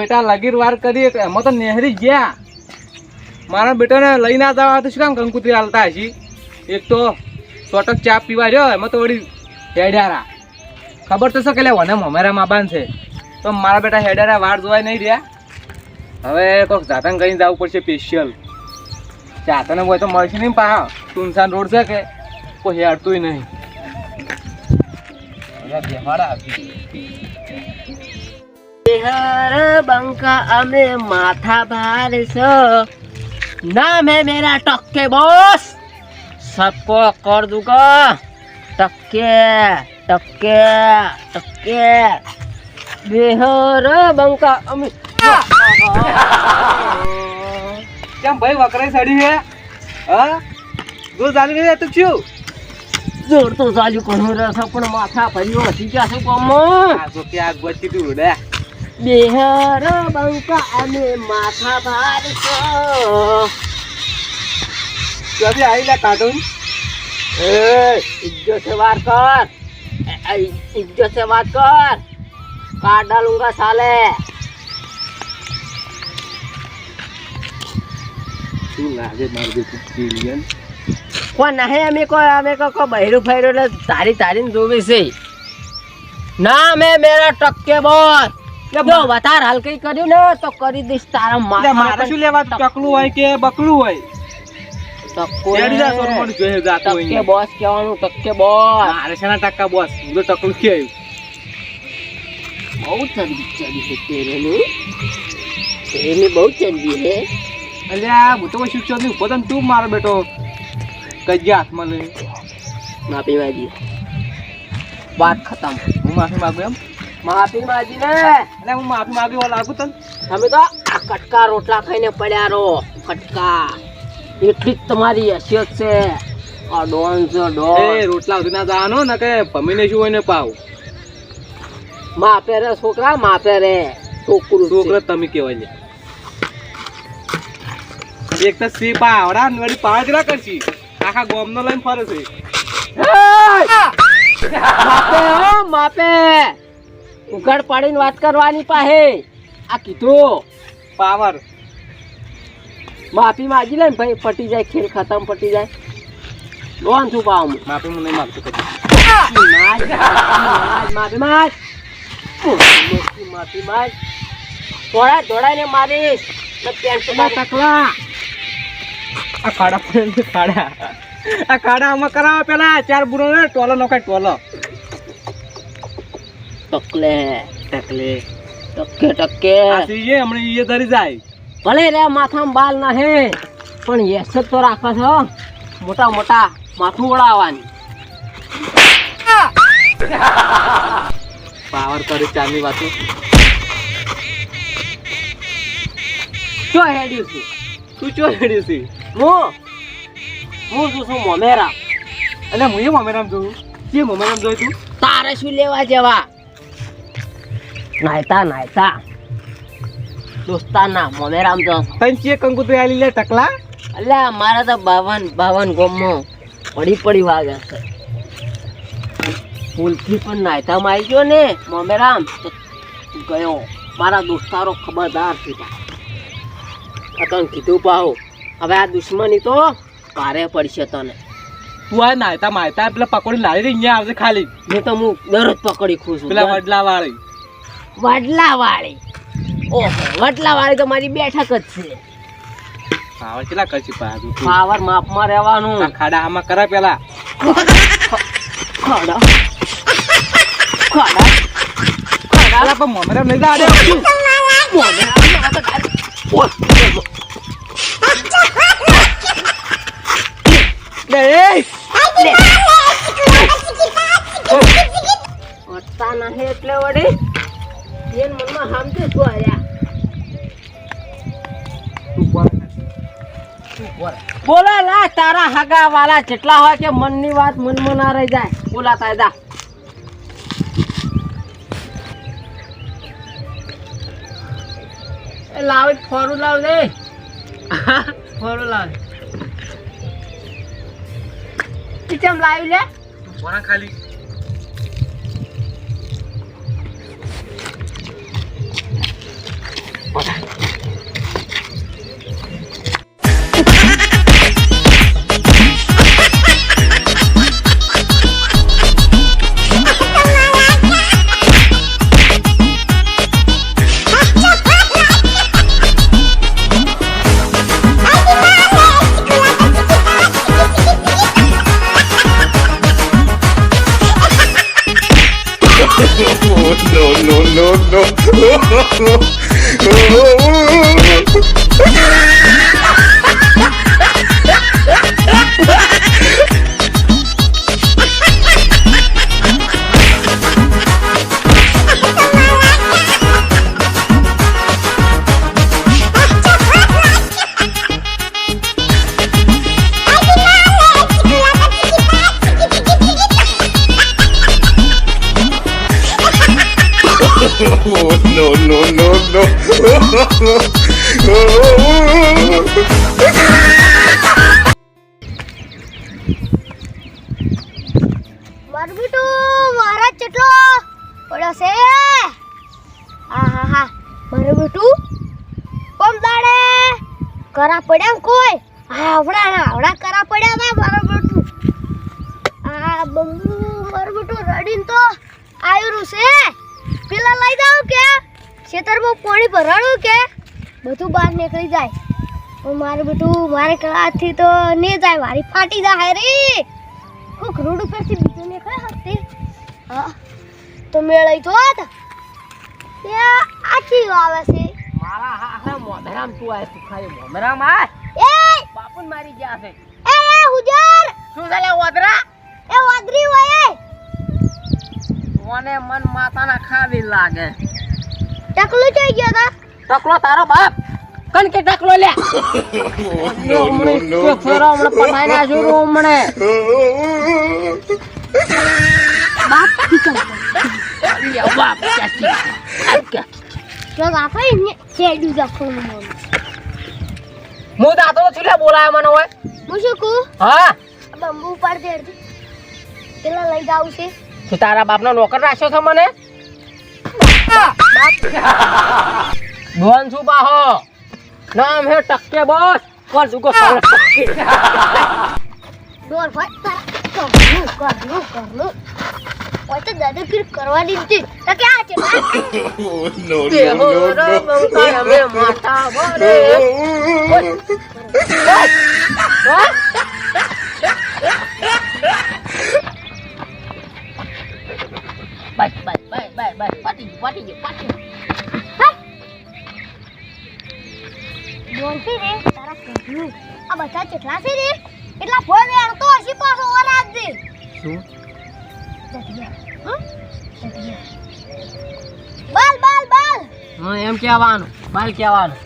બેટા લગીર વાર કરી એમાં તો નેહરી ગયા. મારા બેટાને લઈને જવા તો શું કામ કંકુતરી હાલતા હશી? એક તો સોટક ચા પીવા રહ્યો, એમાં તો વળી હેડ્યારા ખબર તો શું કે વને મમેરા માબાન છે. તો મારા બેટા હેડ્યારા વાર જોવાય નહીં રહ્યા. હવે કોઈક જાતન કરીને જવું પડશે સ્પેશિયલ જાતને હોય તો મળશે નહીં પા સુનસાન રોડ છે કે કોઈ હેડતું નહીં. બેહાડા આપી. बिहार बंका अमे माथा भार सो नाम है मेरा टक्के बॉस सबको कर दूंगा टक्के टक्के टक्के बिहार बंका अमे કેમ ભાઈ વકરાઈ સડી છે હા જો ચાલી રહી તું છું જોર તો ચાલ્યું ઘણું રસ પણ માથા ભર્યો હતી ગયા છે કોમ આ તો ક્યાં ગોચી તું ઉડે બેહર બંકા અને માથા ભાર છો. જબી આવી લે કાઢું એ ઇજ્જત સે વાત કર ઇજ્જત સે વાત કર કાટ ડાલુંગા સાલે શું લાગે મારું બેટું કેલિયન કોઈ નહીં અમે કોઈ અમે કોઈ બહેરું ફેર્યું તારી તારીને જોવી છે ના મેં મેરા ટક્કે બોસ જો વધારે કઈ કર્યું ને તો કરી દઈશ તારા મારે મારે શું લેવા ટકલું હોય કે બકલું હોય? ટક્કે. બોસ કહેવાનું ટક્કે બોસ. મારે છે ટકા બોસ. હું તો ટકલું કે બહુ ચંદી ચડી છે તેરેની. બહુ ચંદી છે. અલ્યા હું તો નહીં. ઊભો થઈને તું મારો બેટો. કજ્યા હાથમાં લઈ માફી માંગી વાત ખતમ. હું માફી માગું એમ? માફી માજી ને એટલે હું માફી માંગી લાગુ તને? તમે તો આ કટકા રોટલા ખાઈને પડ્યા રહો કટકા. એટલી જ તમારી હેસિયત છે. આ ડોન છે એ રોટલા સુધી ના જવાનો ને કે ભમીને શું હોય ને પાવ. માપે રે છોકરા માપે રે. છોકરું. છોકરા તમે કેવાય છે. એક તો સી પાવડા વળી પાવા ના કરશી. આખા ગોમનો લઈને ફરે છે. માપે હો માપે. ઉઘાડ પાડીને વાત કરવાની પાહે. આ કીધું પાવર. માફી માગી લે ને ભાઈ પટી જાય ખેલ ખતમ પટી જાય. લોન છું પાવ માફી હું નહીં માગતો માફી માંગ માફી માંગ. દોડા દોડાઈને મારીશ. આ ખાડા પડે છે આ આમાં કરાવો પેલા. ચાર બુરો ને ટોલો નખાય ટોલો. ટકલે. ટકલે. ટકે ટકે આસી સીએ હમણે ઈએ ધરી જાય. ભલે રે માથામાં બાલ ના હે પણ યસ તો રાખો છો મોટા મોટા માથું ઓળાવવાની પાવર કરે ચારની વાતો. ચો હેડ્યું છું? તું ચો હેડ્યું છે? હું? હું શું છું મોમેરા? અને હું એ મમેરામ જોઉં જે મમેરામ જોઈ તું? તારે શું લેવા જેવા? નાયતા નાયતા. દોસ્તાના મોમેરામ તો. તને ચે તો આલી લે ટકલા? અલ્યા મારા તો બાવન બાવન ગોમો પડી પડી વાગે છે. ફૂલથી પણ નાયતામાં આવી ગયો ને મોમેરામ ગયો. મારા દોસ્તારો ખબરદાર છે. અતન કીધું પાહો. હવે આ દુશ્મની તો ભારે પડશે તને. તું આ નાયતા માયતા પેલા પકોડી લાવી રહી અહીંયા આવશે ખાલી. મેં તો હું દરરોજ પકડી ખુશ પેલા વડલા વાળી વડલા વાળી ઓહો વડલાવાળી તો મારી બેઠક જ છે. પાવર કેટલા કરશે પાવર માપમાં રહેવાનું. ખાડા આમાં કરા પેલા. ખાડા. ખાડા. ખાડા. પણ મમેરામ નહીં જા મોને હગા વાળા જેટલા હોય કે મનની વાત મનમાં ના રહી જાય બોલા તાયદા એ લાવ ફોરું લાવ દે ફોરો લાવ. કેમ લાવી લે? ખાલી. મારું બેટું મારા ચેટલો પડ્યો છે હા હા હા. મારું બેટું કોમ દાડે. કરા પડ્યા કોઈ? આવડા આવડા કરા પડ્યા ના મારું બેટું. આ બમ્બુ મારું બેટું રડીને તો આવ્યું છે. પેલા લઈ જાવ કે? ખેતરમાં પાણી ભરાણું કે? બધું બહાર નીકળી જાય. મારું બેટું મારે કળાથી તો નહીં જાય. મારી ફાટી જાય રે કોક રોડ ઉપરથી હસ્તે હા તો મેળાઈ તો હતા ત્યાં આખી આવે છે મારા હા મોમેરામ તું આય તું ખાલી મોમેરામ આય એ બાપુન મારી ગયા છે એ એ હુજર શું ચાલે ઓદરા એ વાદરી હોય મને મન માતાના ખાવી લાગે ટકલો થઈ ગયો તા ટકલો તારો બાપ. કન કે ટકલો લે? હમણે ફેરો હમણાં પટાઈ ના જોયું હમણે. બાપ ઠીક અરે બાપ ક્યાંથી? તો આપણે ને ચેડું જાખું મન હું દાદો છું લે બોલાય મને હોય. હું શું કહું? હા. બંબુ ઉપર દે પેલા લઈ જાવ છે. તું તારા બાપનો નોકર રાખ્યો છે મને? ડોન છું બાહો નામ હે ટક્કે બોસ. કર દુગો ડોર ભાઈ તારા કરનું કરનું કરનું ઓય તો દાદાગીરી કરવાની નથી તો કે આ છે બા? Oh, no, no, no, માથા ભરે બસ બસ બસ બસ બસ પાટી ગયું પાટી ગયું પાટી ગયું ડોર છે રે તારા કરનું આ બધા કેટલા છે રે એટલા ફોન વેણતો હસી પાછો વરાજ દે. શું? બાલ બાલ બાલ. હા એમ કહેવાનું બાલ કહેવાનું.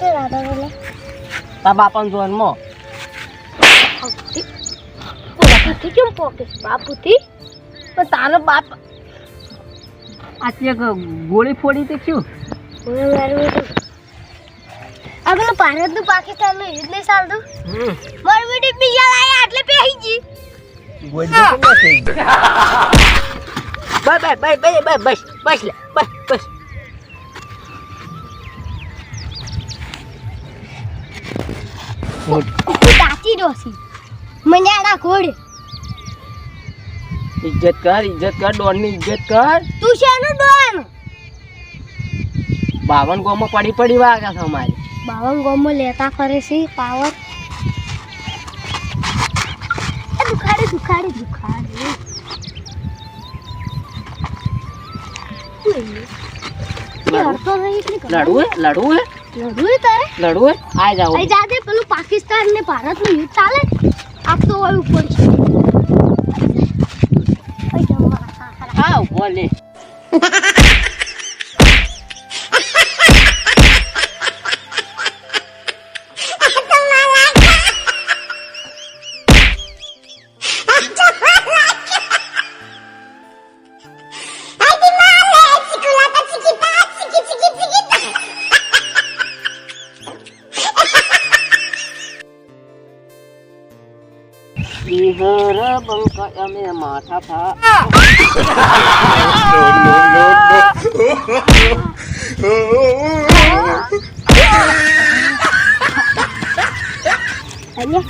તે રાધા બોલે. તા બાપન જોન મો. બાપુથી? કેમ પોકે? બાપુથી? પણ તારો બાપ આ તે ગોળી ફોડી તે શું મને મારું બેટું આ પેલું ભારતનું પાકિસ્તાનનું યુદ્ધ નહીં ચાલતું. મારું બેટી બીજા લાયા એટલે પેહી ગઈ. બસ બસ બસ બસ બસ બસ બસ લે બસ બસ. તું ડોસી મને આડા ઘોડે. ઇજ્જત કર ઇજ્જત કર ડોનની ઇજ્જત કર. તું શેનું ડોન? બાવન ગોમાં પડી પડી વાગ્યા છે અમારી. બાવન ગોમમાં લેતા ફરે છે પાવર. દુખાડે દુખાડે દુખાડે. પાકિસ્તાન ને ભારતનું યુદ્ધ ચાલે? આપ તો હોય ઉપર છે. અહીં જમવા હા, હા, હા. હા ઊભો લે બંકા અમે માથા ફા અરે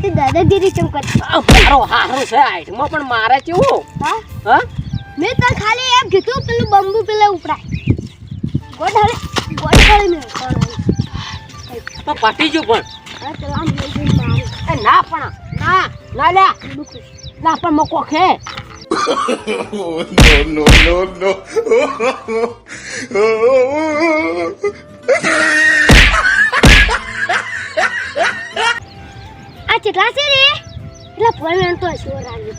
તે દાદાગીરી ચમ કરતી મારો હારો છે આઈટમાં પણ મારે કેવું હા હા મેં તો ખાલી એમ કીધું પેલું બંબુ પેલા ઉપડાય ગોડ હરે ગોડ મેં તો પટી ગયું પણ ના પણ આમ ના જઈને મારે એ ના પણ ના ના લે દુખું ના. પણ મકો ખે no, no, no, no. આ કેટલા છે રે એટલા ફોન તો રાજી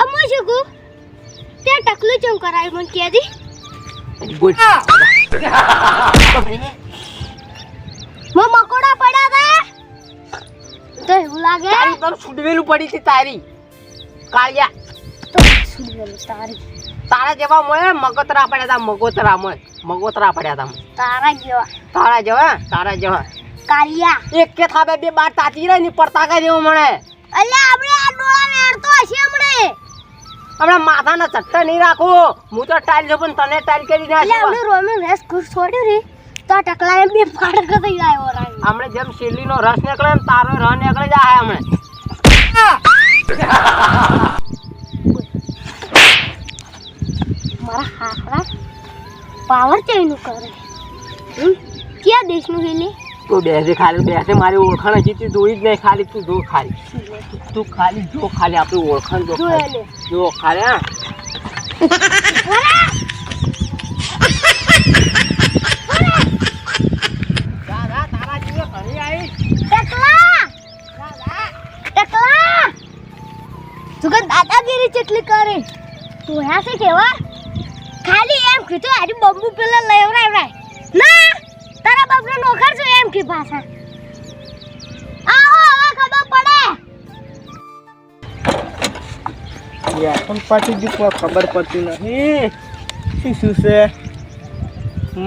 અમુ શું કહું? ત્યાં ટકલું ચમ કરાવી મને કે દી. ગુડ. મો મકોડા પડ્યા હતા તો એવું લાગે? તારી તો છૂટવેલું પડી હતી તારી. કાળિયા. તો છૂટવેલું તારી? તારા જેવા મોય મગોતરા પડ્યા હતા મગોતરા મોય મગોતરા પડ્યા હતા તારા જેવા. તારા જેવા તારા જેવા. કાળિયા. એક કે થાબે બે બાર તાતી રહી ની પડતા કઈ દેવું મને અલ્યા આપણે આ ડોળા વેરતો હશે હમણે. હમણાં માથાના ચટ્ટા નહીં રાખું. હું તો ટાઈલ જો પણ તને ટાઈલ કરી અલ્યા આપણે રોમે રેસ કુર છોડ્યું રે. તો ટકલા એમ બે ફાડક થઈ જાય હમણે જેમ શેરડીનો રસ નીકળે ને તારો રસ નીકળે જાય હમણે. મારા હાકડા પાવર ચેનું કરે? ક્યાં દેશનું હેલી તું બેસે ખાલી બેસે મારી ઓળખાણ હજી તું જોઈ જ નહીં ખાલી તું જો ખાલી. તું ખાલી જો ખાલી આપણી ઓળખાણ જો ખાલી. જો ખાલી હા દાદા, તારા જેવી ઘણી આવી. ટકલા ટકલા તું કઈ ચેટલી કરે? તું હ્યા છે કેવા? ખાલી એમ કીધું આજે બંબુ પેલા લેવરાય ના, તારા બાપને નોખર છું એમ કે પાછા. આવો, હવે ખબર પડે. યાર પણ પાછી કોઈ ખબર પડતી નથી. શું છે?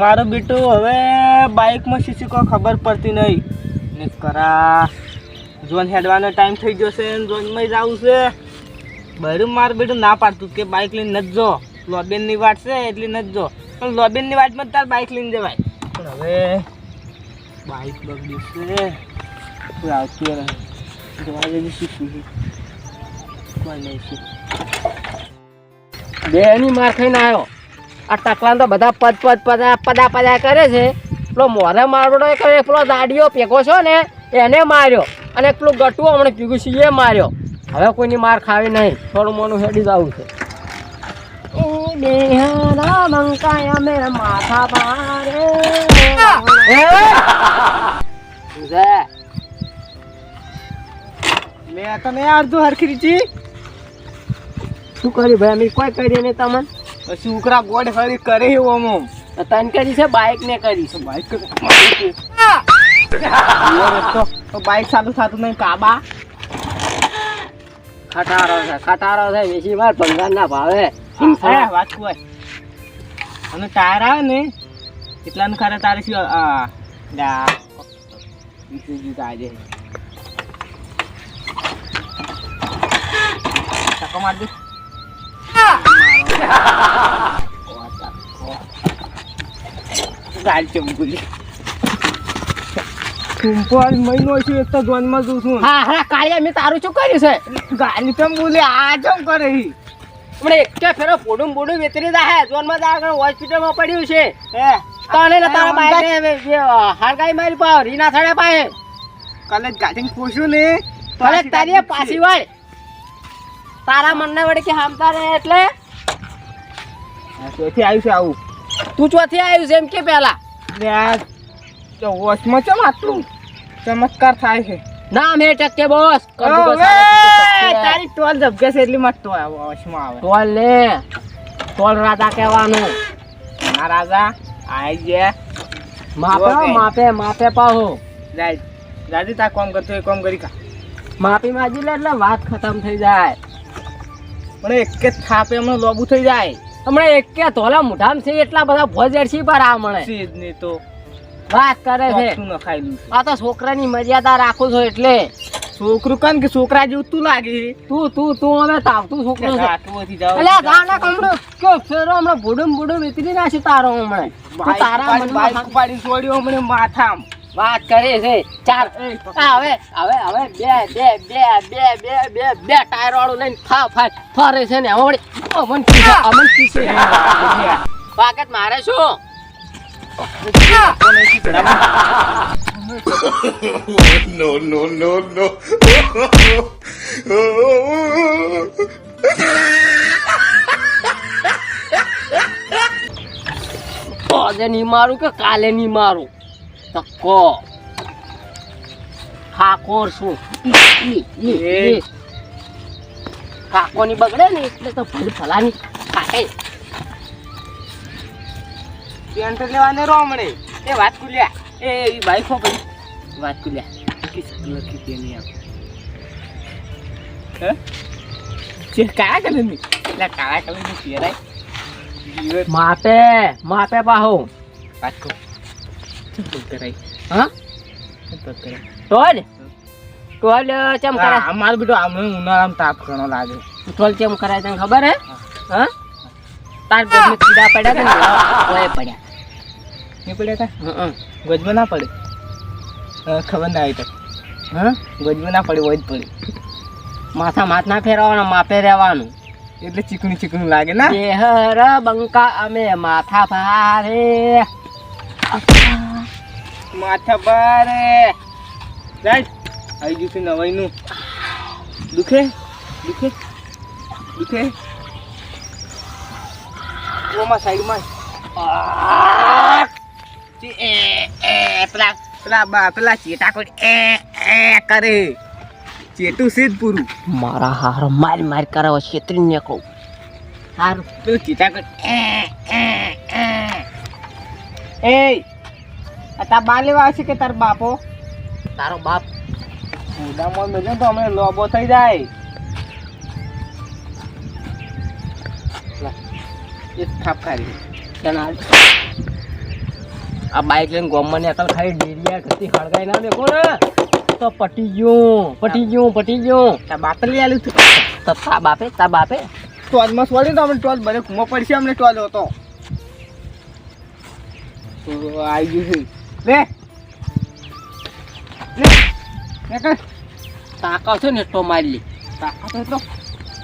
મારો બેટો હવે બાઇકમાં શું શું કોઈ ખબર પડતી નહીં. ને કરા જોન હેડવાનો ટાઈમ થઈ જશે ને જોનમાં જવું છે. બરું માર બેટું ના પાડતું કે બાઇક લઈને ન જો. લોબેનની વાટ છે, એટલે નથી જો. પણ લોબેનની વાટમાં તાર બાઇક લઈને જવાય. પણ હવે બાઇક બગડી છે. કોઈ આવતું ની માર ખાઈને આવ્યો. આ ટકલા તો બધા પદ પદ, પદા પદા પદા કરે છે. પેલો મોરે મારડો કરે, પેલો દાડીઓ પેકો છો ને, એને માર્યો. અને પેલું ગટું હમણાં પીગું છે, એ માર્યો. હવે કોઈની માર ખાવી નહીં. થોડું મોનું હેડી જવું છે. મેં તને અડધું હરખી શું કર્યું ભાઈ? અમે કોઈ કરી નહીં તમને? પછી ઉકરા ગોડ હરી કરે એવું આમ તને કરી છે? બાઇક ને કરી છે. બાઈક તો બાઈક થતું નહીં કાબા. ખટારો છે ખટારો છે વેચી વાર ભંગાર ના ભાવે વાત કોઈ અને ટાયર આવે ને એટલાનું ખરે તારે શું ડા બીજું આજે. ટકો માર દે. ગાડી ચમકુલી કુંપાળ મહિનો છે એક તો જોનમાં જોઉં છું. હા હા કાળિયા મેં તારું શું કર્યું છે? ગાડી તો બોલે? આ જમ કરે? હમણાં એક ફેરો બોડું બોડું વેતરી દાહે જોનમાં દા હોસ્પિટલમાં પડ્યું છે. હે? તને ને તારા બાઈક હારગાઈ મારી પાવ રીના થડે પાએ કાલે ગાડીને પૂછ્યું ને ભલે તારી પાછી વાળ. તારા મનને વડે કે હામતા રહે એટલે ચોથી આવ્યું છે આવું. તું ચોથી આવ્યું છે એમ કે પેલા? ને તો વોચમાં ચમ આટલું? ચમત્કાર થાય છે. ના મે ટકે બોસ. તારી ટોલ ધબકે છે એટલી મસ્ત વોચમાં આવે ટોલ લે. ટોલ રાજા કહેવાનું. ના રાજા આઈ જે માપે માપે માપે પાહો. જાય દાદી તા કોમ કરતો એ કોમ કરી કા માપી માજી લે એટલે વાત ખતમ થઈ જાય. પણ એક જ થાપે હમણાં લોબુ થઈ જાય. હમણાં એક કે ધોલા મુઠામ છે એટલા બધા ભોજેડસી પર આ મળે. સીધની તો. વાત કરે છે. આ તો છોકરાની મર્યાદા રાખું છો એટલે. છોકરું કન કે છોકરા જેવું તું લાગે તું તું તું અમે તાવતું છોકરો. અલ્યા ગાના કમડો કયો ફેરો હમણાં ભૂડમ ભૂડું વિતરી નાખી તારો હમણાં. તું તારા બાઈક પાડી છોડ્યો હમણે માથામ. વાત કરે છે. ચાર હવે હવે હવે બે બે બે બે બે બે બે ટાયર વાળું લઈને ફા ફા ફરે છે ને. હવે અમન અમન કીસે વાગત મારે શું? No, no, no, no. આજે નહીં મારું કે કાલે નહીં મારું? તક્કો ઠાકોર શું કાકો ની બગડે ને એટલે તો ભૂલ ફલાની ખાય પેન્ટ લેવાને રો એ વાત કુલ્યા એ એ બાઈક ભાઈ. વાત કુલ્યા કિસ લખી તેની આપ હે? જે કાળા કલરની. એટલે કાળા કલરની પહેરાય. માપે માપે પાહો. પાછો ચંપલ કરાય હા? ચંપલ કરાય ટોલ. ટોલ ચમ કરે? આ મારું બેટો આમને ઉનાળામાં તાપ ઘણો લાગે. ટોલ ચમ કરાય તને ખબર હે? હા? તાર ગોદમાં કીડા પડ્યા તને? ઓય પડ્યા. નહીં પડ્યા તા? હં, ગજમાં ના પડે. ખબર ના આવી તો. હા? ગજબો ના પડે હોય જ પડે. માથા માથ ના ફેરવાનું માપે રહેવાનું. એટલે ચીકણું ચીકણું લાગે ના? બેહર બંકા અમે માથા ભારે. માથા ભારે. રાઈટ આવી ગયું છે નવાઈનું. દુખે? દુખે? દુખે? ઓમાં સાઈડમાં. એ એ પેલા પેલા પેલા ચેટા કોઈ એ એ કરે. ચેટું છે પૂરું. મારા હાર માર માર કરાવો છેતરી ને કહું. હારું. પેલું ચેટા કોઈ એ એ એ. એ તાર બા લેવા આવશે કે તાર બાપો? તારો બાપ. મોઢામાં મેજો તો અમે લોબો થઈ જાય. એક ખાપ ખારી આ બાઈક લઈને ગોમમાં ને અકલ ખાલી ડેરિયા કરતી હળગાઈ ના દેખો ને તો પટી ગયું પટી ગયું પટી ગયું. તા બાપે લઈ આલ્યું તું. તો તા બાપે તા બાપે ટોચમાં સોડી તો અમને ટોચ ભલે કુમો પડશે અમને ટોચ હતો. આવી ગયું છે. લે. તાકા છે ને તો મારી લે. તાકાત હોય તો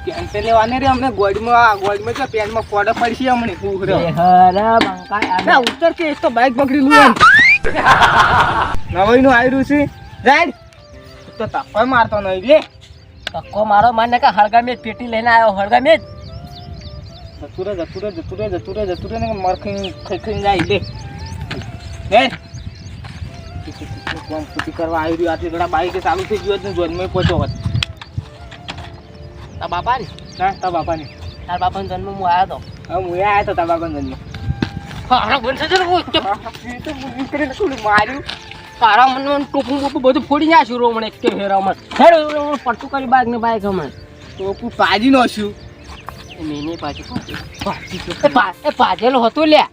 પેન્ટ લેવાને રે અમને ગોડમાં ગોડમાં તો પેન્ટમાં ફોડો પડશે અમને ઉઘરો બેહર બંકા ના ઉતર કે તો બાઈક પકડી લું એમ નવાઈનું આવ્યું છે તો તકો મારતો નહીં લે તક્કો મારો માને કે હળગા મેં પેટી લઈને આવ્યો હળગા મેં જતું રે જતું રે જતું રે જતું રે જતું રે ને મર ખાઈ ખાઈ ખાઈને જાય લે ખોટી કરવા આવી રહ્યું આટલી ઘણા બાઈક ચાલુ થઈ ગયું હતું ને જોનમાં પહોંચ્યો હોત તા બાપા ને ના તા બાપાને. તાર બાપાનો જન્મ હું આવ્યો હવે હું આવ્યા તો તા બાપાનો જન્મ. હારા બનશે છે ને કોઈ. તો હું કરીને માર્યું. તારા મનમાં ટોપું બોપું બધું ફોડી નાખ્યું રો મને એક કે ફેરામાં હેડ પડતું કરી બાઈક ને બાઈક હમણાં તો હું પાજી નો મેને પાછી પાછી એ પા- એ પાજેલો લ્યા.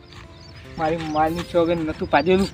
મારી માની છોગન નતું પાજેલું.